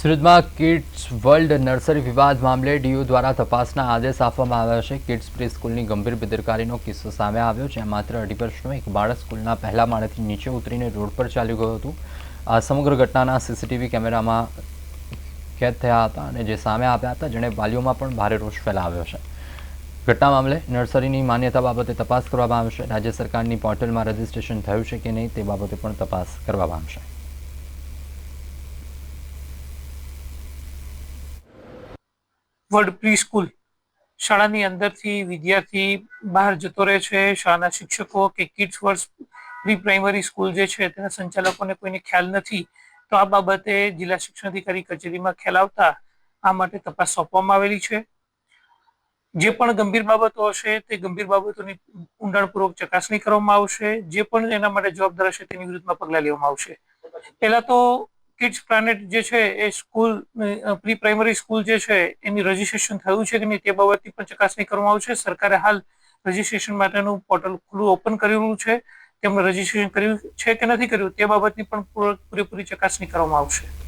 સુરતમાં kids world nursery વિવાદ મામલે ડીયુ દ્વારા તપાસના આદેશ આપવામાં આવ્યા છે. કિડ્સ પ્રી સ્કૂલની ગંભીર બેદરકારીનો કિસ્સો સામે આવ્યો છે. માત્ર અઢી વર્ષનો એક બાળક સ્કૂલના પહેલા માળેથી નીચે ઉતરીને રોડ પર ચાલ્યું ગયો હતું. આ સમગ્ર ઘટનાના સીસીટીવી કેમેરામાં કેદ થયા હતા અને જે સામે આવ્યા હતા, જેણે વાલીઓમાં પણ ભારે રોષ ફેલાવ્યો છે. ઘટના મામલે નર્સરીની માન્યતા બાબતે તપાસ કરવામાં આવશે. રાજ્ય સરકારની પોર્ટલમાં રજીસ્ટ્રેશન થયું છે કે નહીં તે બાબતે પણ તપાસ કરવામાં આવશે. વર્લ્ડ પ્રી સ્કૂલ શાળાની અંદરથી વિદ્યાર્થી બહાર જતો રહે છે. શાળાના શિક્ષકો કે કિડ્સ વર્ષ પ્રી પ્રાઇમરી સ્કૂલ જે છે તેના સંચાલકોને કોઈને ખ્યાલ નથી. તો આ બાબતે જિલ્લા શિક્ષણ અધિકારી કચેરીમાં ખ્યાલ આવતા આ માટે તપાસ સોંપવામાં આવેલી છે. જે પણ ગંભીર બાબતો હશે તે ગંભીર બાબતોની ઊંડાણપૂર્વક ચકાસણી કરવામાં આવશે. જે પણ એના માટે જવાબદાર હશે તેની વિરુદ્ધમાં પગલાં લેવામાં આવશે. પહેલા તો કિડ્સ પ્લાનેટ જે છે એ સ્કૂલ પ્રી પ્રાઇમરી સ્કૂલ જે છે એની રજીસ્ટ્રેશન થયું છે કે નહીં તે બાબતની પણ ચકાસણી કરવામાં આવશે. સરકારે હાલ રજીસ્ટ્રેશન માટેનું પોર્ટલ ખુલ્લું ઓપન કરેલું છે. તેમણે રજીસ્ટ્રેશન કર્યું છે કે નથી કર્યું તે બાબતની પણ પૂરેપૂરી ચકાસણી કરવામાં આવશે.